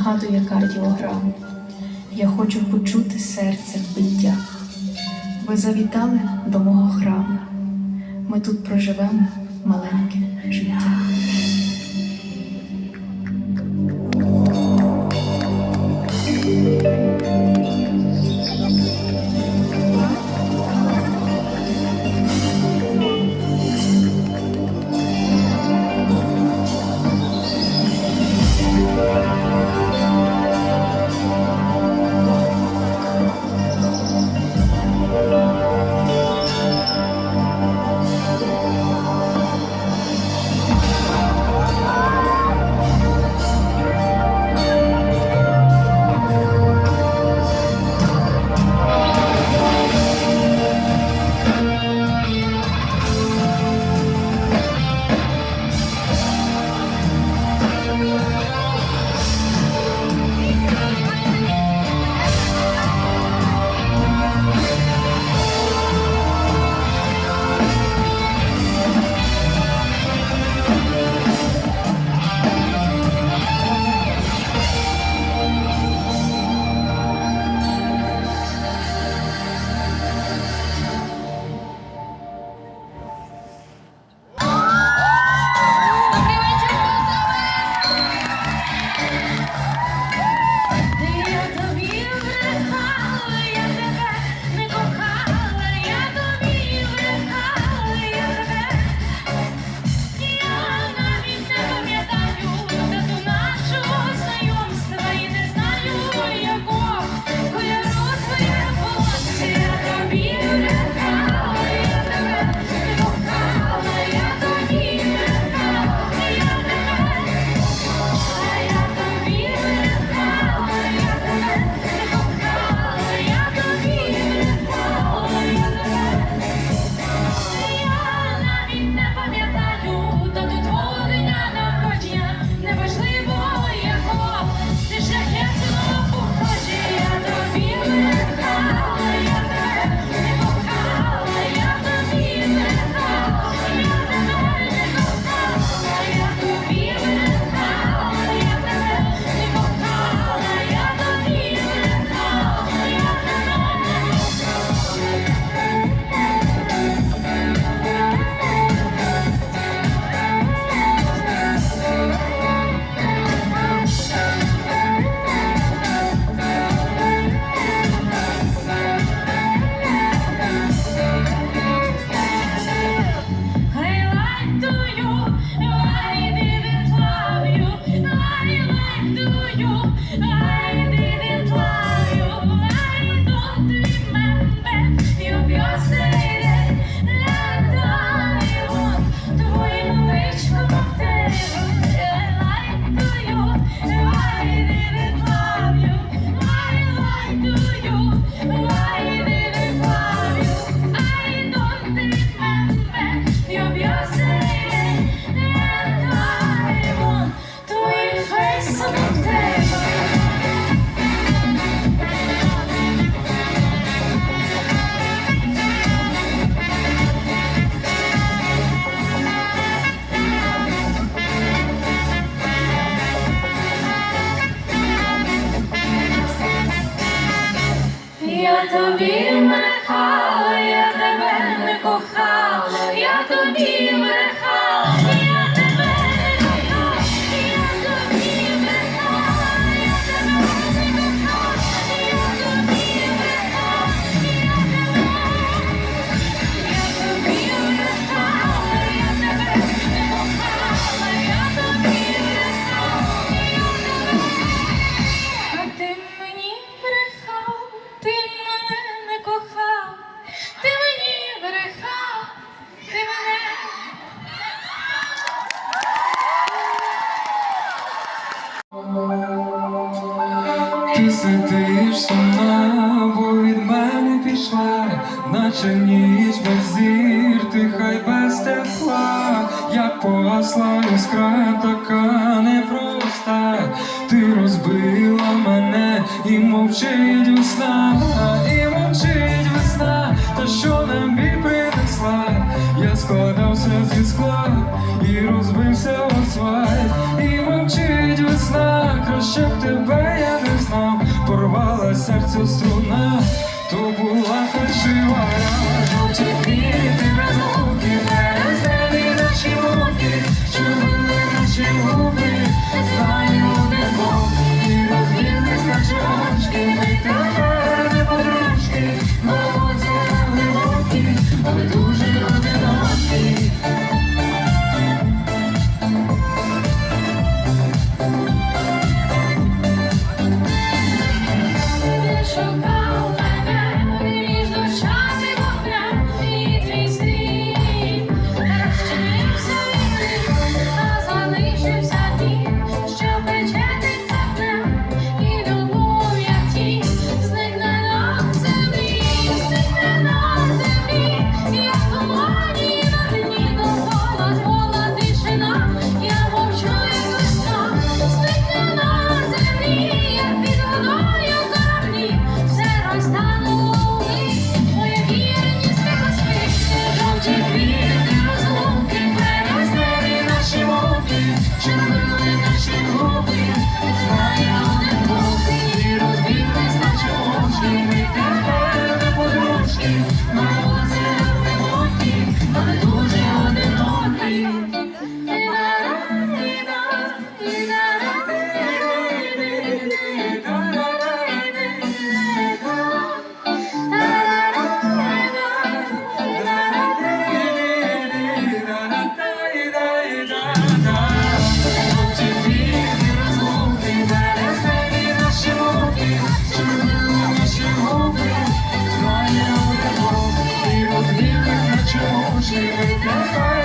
нагадує кардіограму. Я хочу почути серце в биттях. Ви завітали до мого храму. Ми тут проживемо маленьке життя. Я тобі не кохала, я тебе не кохала, я тобі. ніч без зір, ти хай без тепла, я погасла іскра така непроста, ти розбила мене і мовчить весна, і мовчить весна, та що нам бій принесла, я складався зі скла і розбився асфальт. І мовчить весна, краще б тебе я не знав, порвала серця струна. 都不安分，希望让我见你。you.